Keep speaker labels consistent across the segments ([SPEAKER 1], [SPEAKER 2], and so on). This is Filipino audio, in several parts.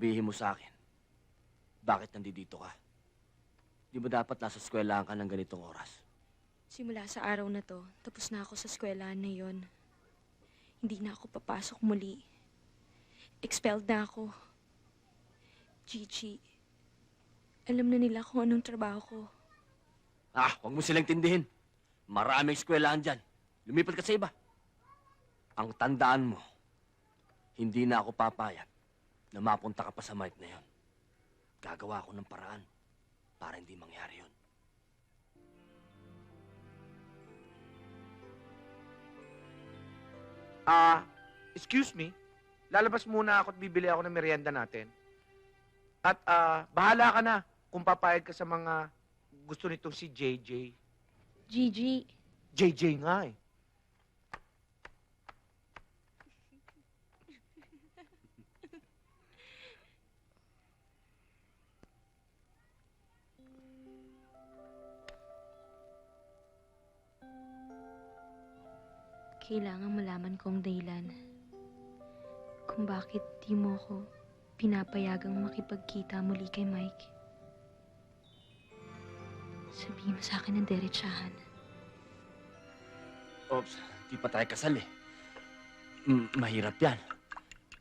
[SPEAKER 1] Sabihin mo sa akin, bakit nandito ka? Di ba dapat nasa eskwelahan ka ng ganitong oras?
[SPEAKER 2] Simula sa araw na to, tapos na ako sa eskwelahan na yon. Hindi na ako papasok muli. Expelled na ako. Gigi, alam na nila kung anong trabaho ko.
[SPEAKER 1] Ah, huwag mo silang tindihin. Maraming eskwelahan dyan. Lumipat ka sa iba. Ang tandaan mo, hindi na ako papayag na mapunta ka pa sa mic na yon. Gagawa ako ng paraan para hindi mangyari yon.
[SPEAKER 3] Ah, excuse me. Lalabas muna ako at bibili ako ng merienda natin. At ah, bahala ka na kung papayag ka sa mga gusto nitong si JJ.
[SPEAKER 2] Gigi,
[SPEAKER 3] JJ nga eh.
[SPEAKER 2] Kailangan malaman ko ang dahilan. Kung bakit di mo ko pinapayagang makipagkita muli kay Mike. Sabihin mo sa akin ng derechahan.
[SPEAKER 1] Oops, di pa tayo kasal eh. Mm, mahirap yan.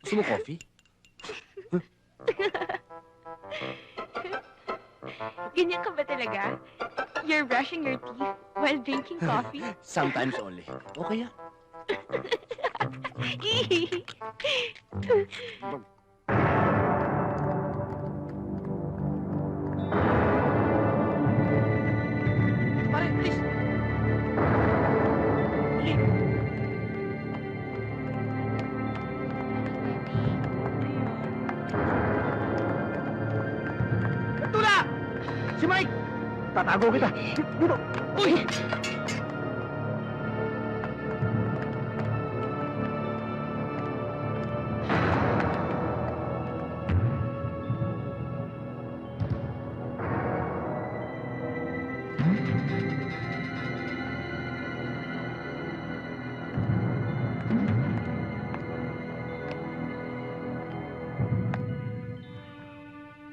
[SPEAKER 1] Gusto mo coffee?
[SPEAKER 2] Ganyan ka ba talaga? You're brushing your teeth while drinking coffee?
[SPEAKER 1] Sometimes only. Okay ah.
[SPEAKER 3] Pare, please. Tula! Si Mike! Tatago kita. Dito. Uy!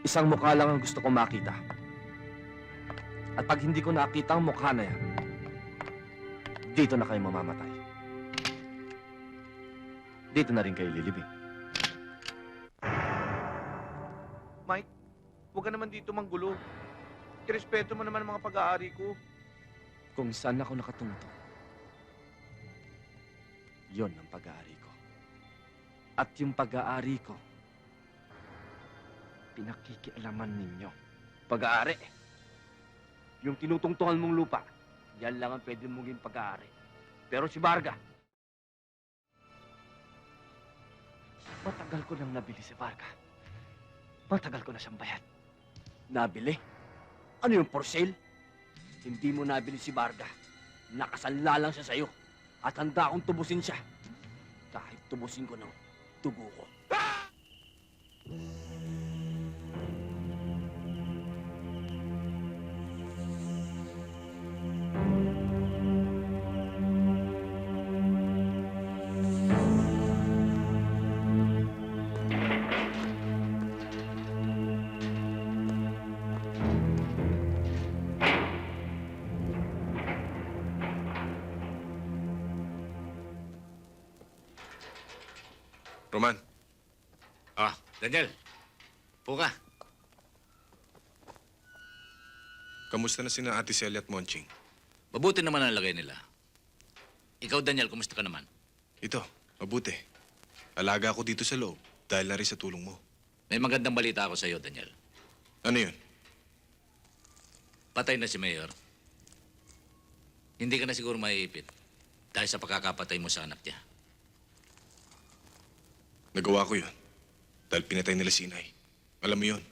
[SPEAKER 1] Isang mukha lang ang gusto kong makita. At pag hindi ko nakita ang mukha na yan, dito na kayo mamamatay. Dito na rin kayo lilibing.
[SPEAKER 3] Mike, huwag ka naman dito manggulo. Irespeto mo naman ang mga pag-aari ko.
[SPEAKER 1] Kung saan ako nakatungtong, yon ang pag-aari ko. At yung pag-aari ko, pinakikialaman ninyo. Pag-aari. Yung tinutungtungan mong lupa, yan lang ang pwede mong pag-aari. Pero si Varga, matagal ko nang nabili si Varga. Matagal ko na siyang bayad. Nabili? Ano yung for sale? Hindi mo nabili si Varga. Nakasanla lang siya sa'yo. At handa akong tubusin siya. Kahit tubusin ko ng dugo ko.
[SPEAKER 4] Roman,
[SPEAKER 5] Ah, Daniel. Po ka.
[SPEAKER 4] kamusta na sina Ate Celia at Monching?
[SPEAKER 5] Mabuti naman ang lagay nila. Ikaw, Daniel, kumusta ka naman?
[SPEAKER 4] Ito, mabuti. Alaga ako dito sa loob dahil na rin sa tulong mo.
[SPEAKER 5] May magandang balita ako sa iyo, Daniel.
[SPEAKER 4] Ano yun?
[SPEAKER 5] Patay na si Mayor. Hindi ka na siguro maiipit dahil sa pagkakapatay mo sa anak niya.
[SPEAKER 4] Nagawa ko yun. Dahil pinatay nila si Inay. Alam mo yun.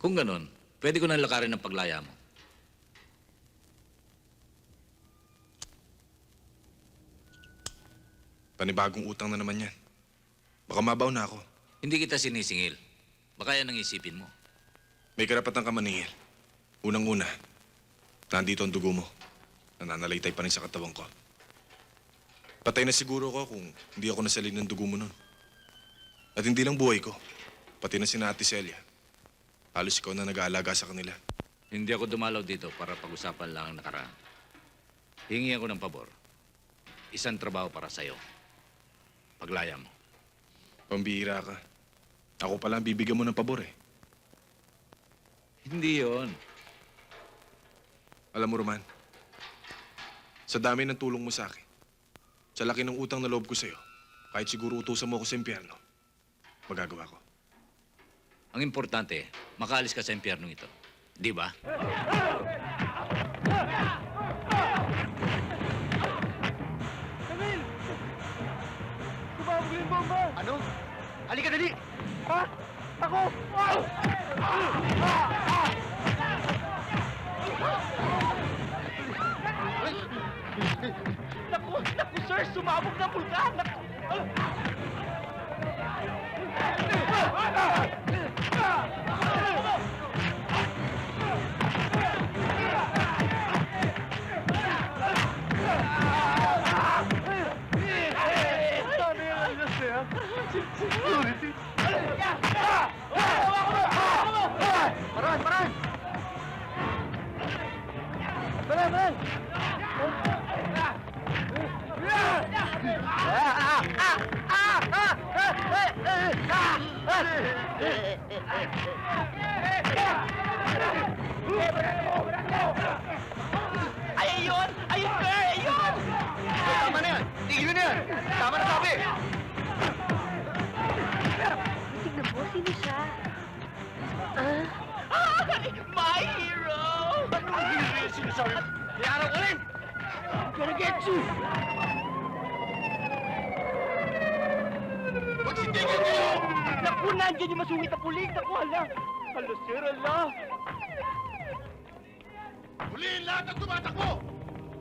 [SPEAKER 5] Kung ganun, pwede ko nang lakarin ang paglaya mo.
[SPEAKER 4] Panibagong utang na naman yan. Baka mabaw na ako.
[SPEAKER 5] Hindi kita sinisingil. Baka yan ang isipin mo.
[SPEAKER 4] May karapatan ka maningil. Unang-una, nandito ang dugo mo. Nananalaytay pa rin sa katawan ko. Patay na siguro ko kung hindi ako nasalin ng dugo mo nun. At hindi lang buhay ko, Pati na si Ate Celia. Halos ikaw na nag-aalaga sa kanila.
[SPEAKER 5] Hindi ako dumalaw dito para pag-usapan lang ang nakaraan. Hingi ako ng pabor. Isang trabaho para sa'yo. Paglaya mo.
[SPEAKER 4] Pambihira ka. Ako pala ang bibigyan mo ng pabor eh.
[SPEAKER 5] Hindi yon.
[SPEAKER 4] Alam mo, Roman, sa dami ng tulong mo sa akin, sa laki ng utang na loob ko sa'yo, kahit siguro utusan mo ako sa impyerno, magagawa ko.
[SPEAKER 5] Ang importante, makaalis ka sa impyernong ito. Di ba?
[SPEAKER 1] Ano? Halika dali! Ha? Ako! Wow! Naku, naku sir, sumabog na bulkan! Naku! Paran, paran! Paran, paran! Ay, ayun! Ayun, sir! Ayun! Tama na yan! Tigil na yan! Tama na sabi!
[SPEAKER 2] Tignan mo, sino siya?
[SPEAKER 1] My hero! Anong hero yung sinasabi? Kaya ko rin! I'm gonna get you! Magsindigan kayo! Naku, nandiyan yung masungit na pulig! Naku, hala! Hala, sir, hala! Huliin lahat ang tumatakbo!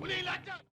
[SPEAKER 1] Huliin lahat yan!